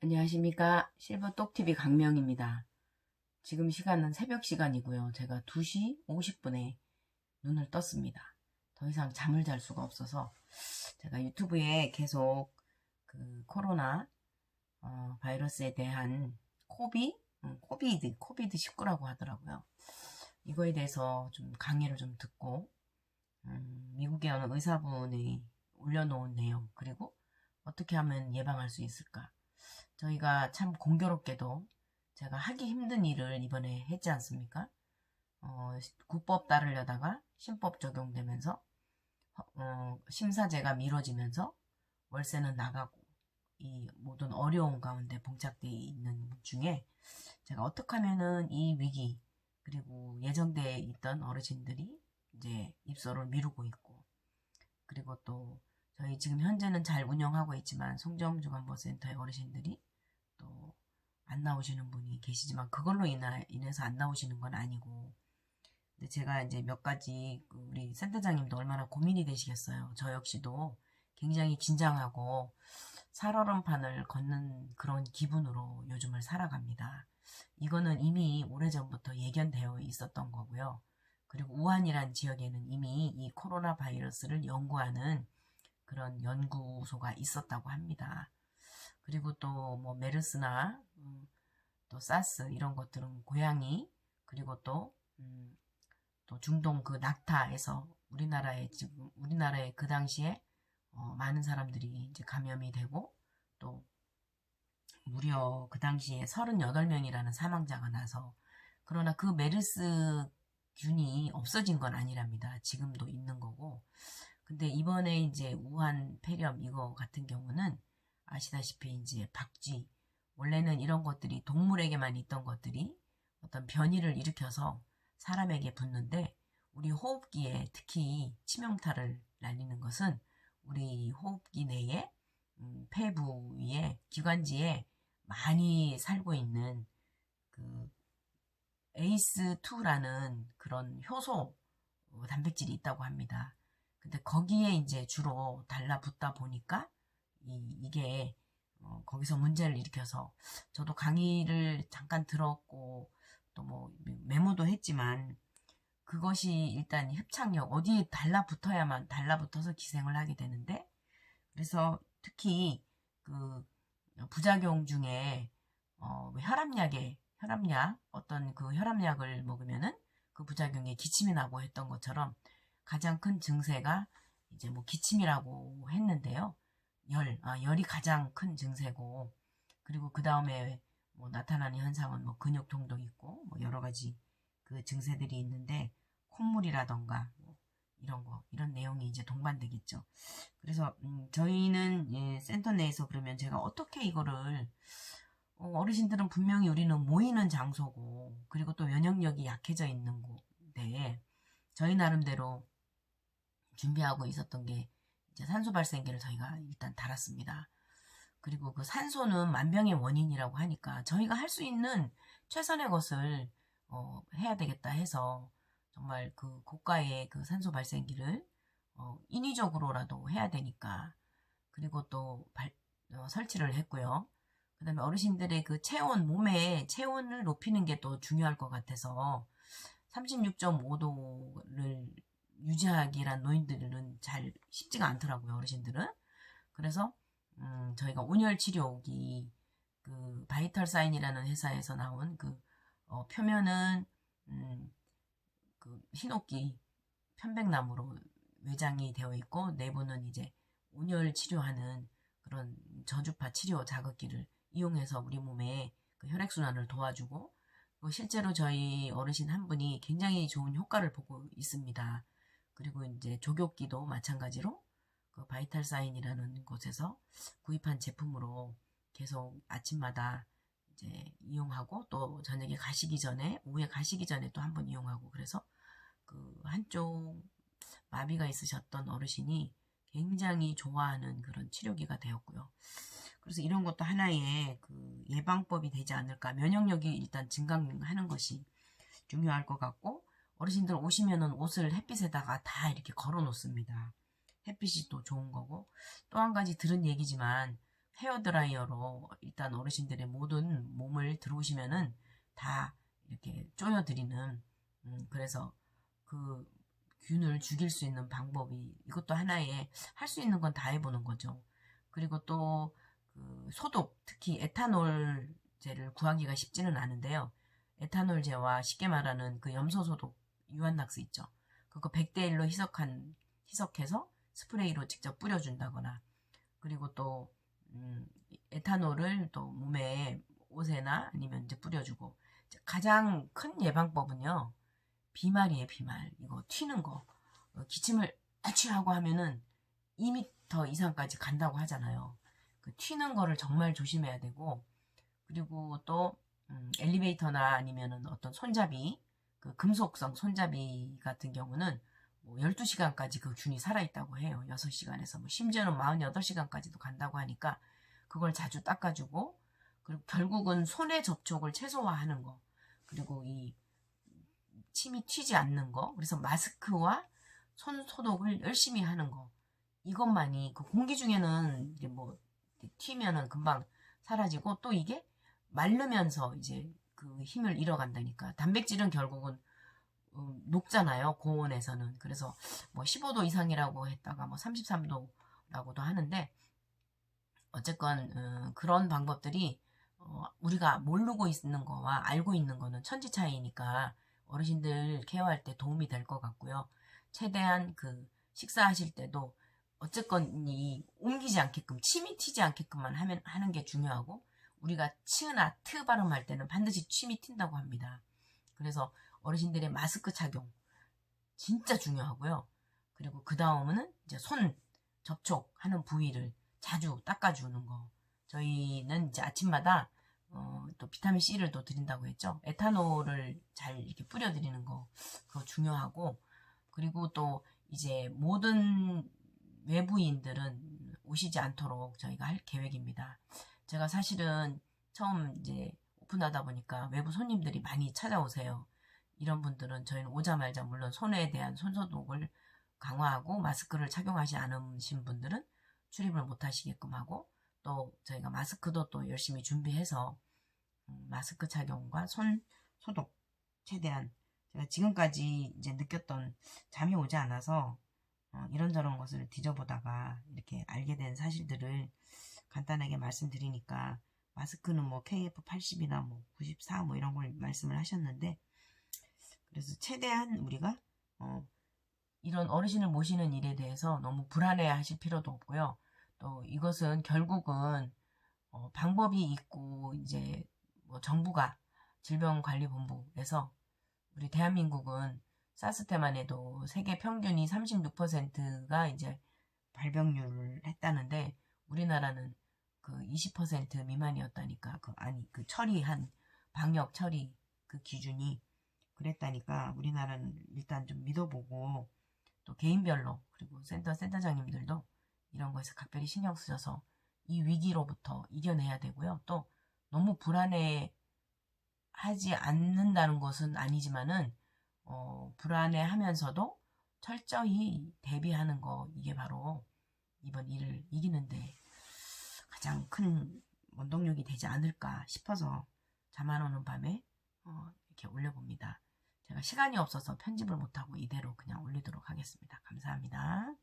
안녕하십니까. 실버 똑TV 강명입니다. 지금 시간은 새벽 시간이고요. 제가 2시 50분에 눈을 떴습니다. 더 이상 잠을 잘 수가 없어서 제가 유튜브에 계속 그 코로나 어, 바이러스에 대한 코비, 음, 코비드, 코비드 19라고 하더라고요. 이거에 대해서 좀 강의를 좀 듣고 음, 미국의 어느 의사분이 올려놓은 내용 그리고 어떻게 하면 예방할 수 있을까 저희가 참 공교롭게도 제가 하기 힘든 일을 이번에 했지 않습니까? 어, 국법 따르려다가 신법 적용되면서 어, 심사제가 미뤄지면서 월세는 나가고 이 모든 어려운 가운데 봉착되어 있는 중에 제가 어떻게 하면은 이 위기 그리고 예정되어 있던 어르신들이 이제 입소를 미루고 있고 그리고 또 저희 지금 현재는 잘 운영하고 있지만 송정중안보센터의 어르신들이 또 안 나오시는 분이 계시지만 그걸로 인해서 안 나오시는 건 아니고 근데 제가 이제 몇 가지 그 우리 센터장님도 얼마나 고민이 되시겠어요. 저 역시도 굉장히 긴장하고 살얼음판을 걷는 그런 기분으로 요즘을 살아갑니다. 이거는 이미 오래전부터 예견되어 있었던 거고요. 그리고 우한이란 지역에는 이미 이 코로나 바이러스를 연구하는 그런 연구소가 있었다고 합니다. 그리고 또 뭐 메르스나 음, 또 사스 이런 것들은 고양이 그리고 또, 음, 또 중동 그 낙타에서 우리나라에 지금 우리나라에 그 당시에 어, 많은 사람들이 이제 감염이 되고 또 무려 그 당시에 38명이라는 사망자가 나서 그러나 그 메르스 균이 없어진 건 아니랍니다. 지금도 있는 거고. 근데 이번에 이제 우한 폐렴 이거 같은 경우는 아시다시피 이제 박쥐 원래는 이런 것들이 동물에게만 있던 것들이 어떤 변이를 일으켜서 사람에게 붙는데 우리 호흡기에 특히 치명타를 날리는 것은 우리 호흡기 내에 음, 폐 부 위에 기관지에 많이 살고 있는 그 에이스2라는 그런 효소 어, 단백질이 있다고 합니다. 근데 거기에 이제 주로 달라붙다 보니까 이, 이게 어, 거기서 문제를 일으켜서 저도 강의를 잠깐 들었고 또 뭐 메모도 했지만 그것이 일단 협착력 어디에 달라붙어야만 달라붙어서 기생을 하게 되는데 그래서 특히 그 부작용 중에 어, 혈압약에 혈압약 어떤 그 혈압약을 먹으면은 그 부작용에 기침이 나고 했던 것처럼 가장 큰 증세가 이제 뭐 기침이라고 했는데요. 열, 아, 열이 가장 큰 증세고, 그리고 그 다음에 뭐 나타나는 현상은 뭐 근육통도 있고, 뭐 여러 가지 그 증세들이 있는데, 콧물이라던가, 뭐 이런 거, 이런 내용이 이제 동반되겠죠. 그래서, 음, 저희는 예, 센터 내에서 그러면 제가 어떻게 이거를, 어, 어르신들은 분명히 우리는 모이는 장소고, 그리고 또 면역력이 약해져 있는 곳에, 저희 나름대로 준비하고 있었던 게, 산소 발생기를 저희가 일단 달았습니다. 그리고 그 산소는 만병의 원인이라고 하니까 저희가 할 수 있는 최선의 것을 어, 해야 되겠다 해서 정말 그 고가의 그 산소 발생기를 어, 인위적으로라도 해야 되니까 그리고 또 발, 어, 설치를 했고요. 그 다음에 어르신들의 그 체온, 몸의 체온을 높이는 게 또 중요할 것 같아서 36.5도를 유지하기란 노인들은 잘 쉽지가 않더라고요, 어르신들은. 그래서, 음, 저희가 온열 치료기, 그, 바이털 사인이라는 회사에서 나온 그, 어, 표면은, 음, 그, 흰옥기, 편백나무로 외장이 되어 있고, 내부는 이제 온열 치료하는 그런 저주파 치료 자극기를 이용해서 우리 몸에 그 혈액순환을 도와주고, 실제로 저희 어르신 한 분이 굉장히 좋은 효과를 보고 있습니다. 그리고 이제 조교기도 마찬가지로 그 바이탈 사인이라는 곳에서 구입한 제품으로 계속 아침마다 이제 이용하고 또 저녁에 가시기 전에 오후에 가시기 전에 또 한 번 이용하고 그래서 그 한쪽 마비가 있으셨던 어르신이 굉장히 좋아하는 그런 치료기가 되었고요. 그래서 이런 것도 하나의 그 예방법이 되지 않을까 면역력이 일단 증강하는 것이 중요할 것 같고 어르신들 오시면은 옷을 햇빛에다가 다 이렇게 걸어 놓습니다. 햇빛이 또 좋은 거고 또 한 가지 들은 얘기지만 헤어드라이어로 일단 어르신들의 모든 몸을 들어오시면은 다 이렇게 쪼여드리는 음, 그래서 그 균을 죽일 수 있는 방법이 이것도 하나의 할 수 있는 건 다 해보는 거죠. 그리고 또 그 소독 특히 에탄올제를 구하기가 쉽지는 않은데요. 에탄올제와 쉽게 말하는 그 염소 소독 유한낙스 있죠. 그거 100대 1로 희석한 희석해서 스프레이로 직접 뿌려준다거나 그리고 또 음, 에탄올을 또 몸에 옷에나 아니면 이제 뿌려주고. 가장 큰 예방법은요 비말이에요 비말. 이거 튀는 거. 어, 기침을 아취하고 하면은 2m 이상까지 간다고 하잖아요. 그 튀는 거를 정말 조심해야 되고 그리고 또 음, 엘리베이터나 아니면은 어떤 손잡이 그 금속성 손잡이 같은 경우는 뭐 12시간까지 그 균이 살아있다고 해요. 6시간에서 뭐 심지어는 48시간까지도 간다고 하니까 그걸 자주 닦아주고 그리고 결국은 손의 접촉을 최소화하는 거 그리고 이 침이 튀지 않는 거 그래서 마스크와 손 소독을 열심히 하는 거 이것만이 그 공기 중에는 이제 뭐 튀면은 금방 사라지고 또 이게 마르면서 이제 그 힘을 잃어간다니까. 단백질은 결국은 음, 녹잖아요 고온에서는. 그래서 뭐 15도 이상이라고 했다가 뭐 33도라고도 하는데 어쨌건 음, 그런 방법들이 어, 우리가 모르고 있는 거와 알고 있는 거는 천지 차이니까 어르신들 케어할 때 도움이 될 것 같고요. 최대한 그 식사하실 때도 어쨌건 이 옮기지 않게끔 침이 튀지 않게끔만 하면 하는 게 중요하고 우리가 치으나 트 발음할 때는 반드시 침이 튄다고 합니다. 그래서 어르신들의 마스크 착용 진짜 중요하고요. 그리고 그 다음은 이제 손 접촉하는 부위를 자주 닦아주는 거. 저희는 이제 아침마다 어, 또 비타민 C를 또 드린다고 했죠. 에탄올을 잘 이렇게 뿌려드리는 거 그거 중요하고 그리고 또 이제 모든 외부인들은 오시지 않도록 저희가 할 계획입니다. 제가 사실은 처음 이제 오픈하다 보니까 외부 손님들이 많이 찾아오세요. 이런 분들은 저희는 오자마자 물론 손에 대한 손소독을 강화하고 마스크를 착용하지 않으신 분들은 출입을 못 하시게끔 하고 또 저희가 마스크도 또 열심히 준비해서 음, 마스크 착용과 손 소독 최대한 제가 지금까지 이제 느꼈던 잠이 오지 않아서 어, 이런저런 것을 뒤져보다가 이렇게 알게 된 사실들을 간단하게 말씀드리니까 마스크는 뭐 KF80이나 뭐 94 뭐 이런 걸 말씀을 하셨는데 그래서 최대한 우리가 어, 이런 어르신을 모시는 일에 대해서 너무 불안해 하실 필요도 없고요. 또 이것은 결국은 어, 방법이 있고 이제 뭐 정부가 질병관리본부에서 우리 대한민국은 사스 때만 해도 세계 평균이 36%가 이제 발병률을 했다는데 우리나라는 그 20% 미만이었다니까 그 아니 그 처리한 방역 처리 그 기준이 그랬다니까 우리나라는 일단 좀 믿어보고 또 개인별로 그리고 센터 센터장님들도 이런 거에서 각별히 신경 쓰셔서 이 위기로부터 이겨내야 되고요. 또 너무 불안해 하지 않는다는 것은 아니지만은 어, 불안해 하면서도 철저히 대비하는 거 이게 바로 이번 일을 이기는데 가장 큰 원동력이 되지 않을까 싶어서 잠안 오는 밤에 어, 이렇게 올려봅니다. 제가 시간이 없어서 편집을 못하고 이대로 그냥 올리도록 하겠습니다. 감사합니다.